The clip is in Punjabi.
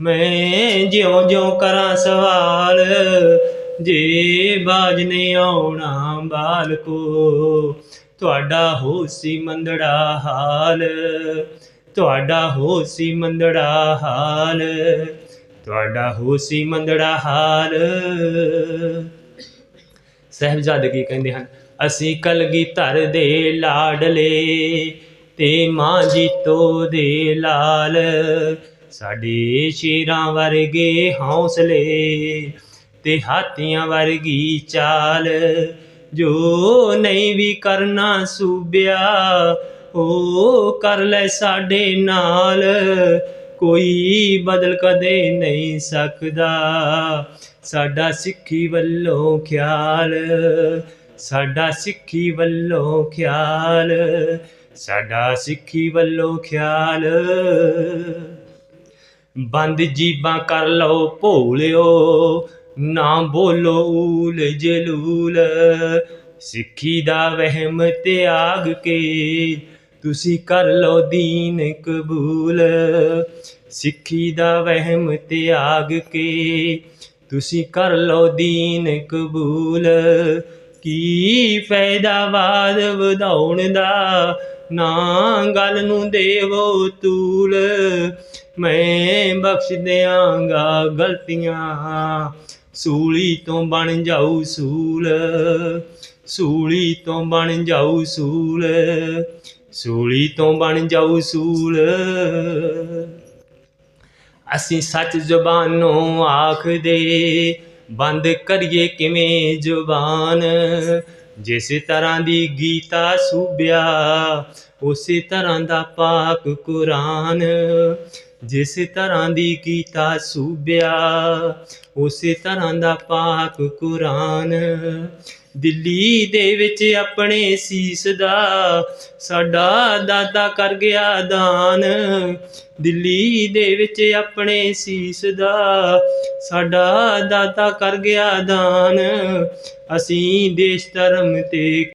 ਮੈਂ ਜਿਉਂ ਜਿਉਂ ਕਰਾਂ ਸਵਾਲ, ਜੇ ਬਾਜ ਨੇ ਆਉਣਾ ਬਾਲਕੋ ਤੁਹਾਡਾ ਹੋਸੀ ਮੰਦੜਾ ਹਾਲ, ਤੁਹਾਡਾ ਹੋਸੀ ਮੰਦੜਾ ਹਾਲ, ਤੁਹਾਡਾ ਹੋਸੀ ਮੰਦੜਾ ਹਾਲ। ਸਹਿਬਜ਼ਾਦੇ ਕੀ ਕਹਿੰਦੇ ਹਨ? ਅਸੀਂ ਕਲਗੀ ਧਰ ਦੇ ਲਾਡਲੇ ਤੇ ਮਾਂ ਜੀ ਤੋ ਦੇ ਲਾਲ। ਸਾਡੇ ਸ਼ੇਰਾਂ ਵਰਗੇ ਹੌਸਲੇ ਤੇ ਹਾਥੀਆਂ ਵਰਗੀ ਚਾਲ। ਜੋ ਨਹੀਂ ਵੀ ਕਰਨਾ ਸੂਬਿਆ, ਉਹ ਕਰ ਲੈ ਸਾਡੇ ਨਾਲ। ਕੋਈ ਬਦਲ ਕਦੇ ਨਹੀਂ ਸਕਦਾ। ਸਾਡਾ ਸਿੱਖੀ ਵੱਲੋਂ ਖਿਆਲ, ਸਾਡਾ ਸਿੱਖੀ ਵੱਲੋਂ ਖਿਆਲ, ਸਾਡਾ ਸਿੱਖੀ ਵੱਲੋਂ ਖਿਆਲ। ਬੰਦ ਜੀਬਾਂ ਕਰ ਲਓ ਭੋਲਿਓ, ਨਾ ਬੋਲੋ ਊਲ ਜਲੂਲ। ਸਿੱਖੀ ਦਾ ਵਹਿਮ ਤਿਆਗ ਕੇ ਤੁਸੀਂ ਕਰ ਲਓ ਦੀਨ ਕਬੂਲ। ਸਿੱਖੀ ਦਾ ਵਹਿਮ ਤਿਆਗ ਕੇ ਤੁਸੀਂ ਕਰ ਲਓ ਦੀਨ ਕਬੂਲ। ਕੀ ਫਾਇਦਾ ਵਧਾਉਣ ਦਾ? ਨਾ ਗੱਲ ਨੂੰ ਦੇਵੋ ਤੂਲ, ਮੈਂ ਬਖਸ਼ ਦਿਆਂਗਾ ਗਲਤੀਆਂ। ਸੂਲੀ ਤੋਂ ਬਣ ਜਾਊ ਸੂਲ, ਸੂਲੀ ਤੋਂ ਬਣ ਜਾਊ ਸੂਲ, ਸੂਲੀ ਤੋਂ ਬਣ ਜਾਊ ਸੂਲ। ਅਸੀਂ ਸੱਚ ਜ਼ੁਬਾਨੋਂ ਆਖਦੇ ਬੰਦ ਕਰੀਏ ਕਿਵੇਂ ਜ਼ੁਬਾਨ? ਜਿਸ ਤਰ੍ਹਾਂ ਦੀ ਗੀਤਾ ਸੂਬਿਆ ਉਸੇ ਤਰ੍ਹਾਂ ਦਾ ਪਾਕ ਕੁਰਾਨ। ਜਿਸ ਤਰ੍ਹਾਂ ਦੀ ਗੀਤਾ ਸੂਬਿਆ, ਉਸੇ ਤਰ੍ਹਾਂ ਦਾ ਪਾਕ ਕੁਰਾਨ। ਦਿੱਲੀ ਦੇ ਵਿੱਚ ਆਪਣੇ ਸੀਸ ਦਾ ਸਾਡਾ ਦਾਤਾ ਕਰ ਗਿਆ ਦਾਨ। ਦਿੱਲੀ ਦੇ ਵਿੱਚ ਆਪਣੇ ਸੀਸ ਦਾ ਸਾਡਾ ਦਾਤਾ ਕਰ ਗਿਆ ਦਾਨ। ਅਸੀਂ ਦੇਸ਼ ਧਰਮ ਤੇ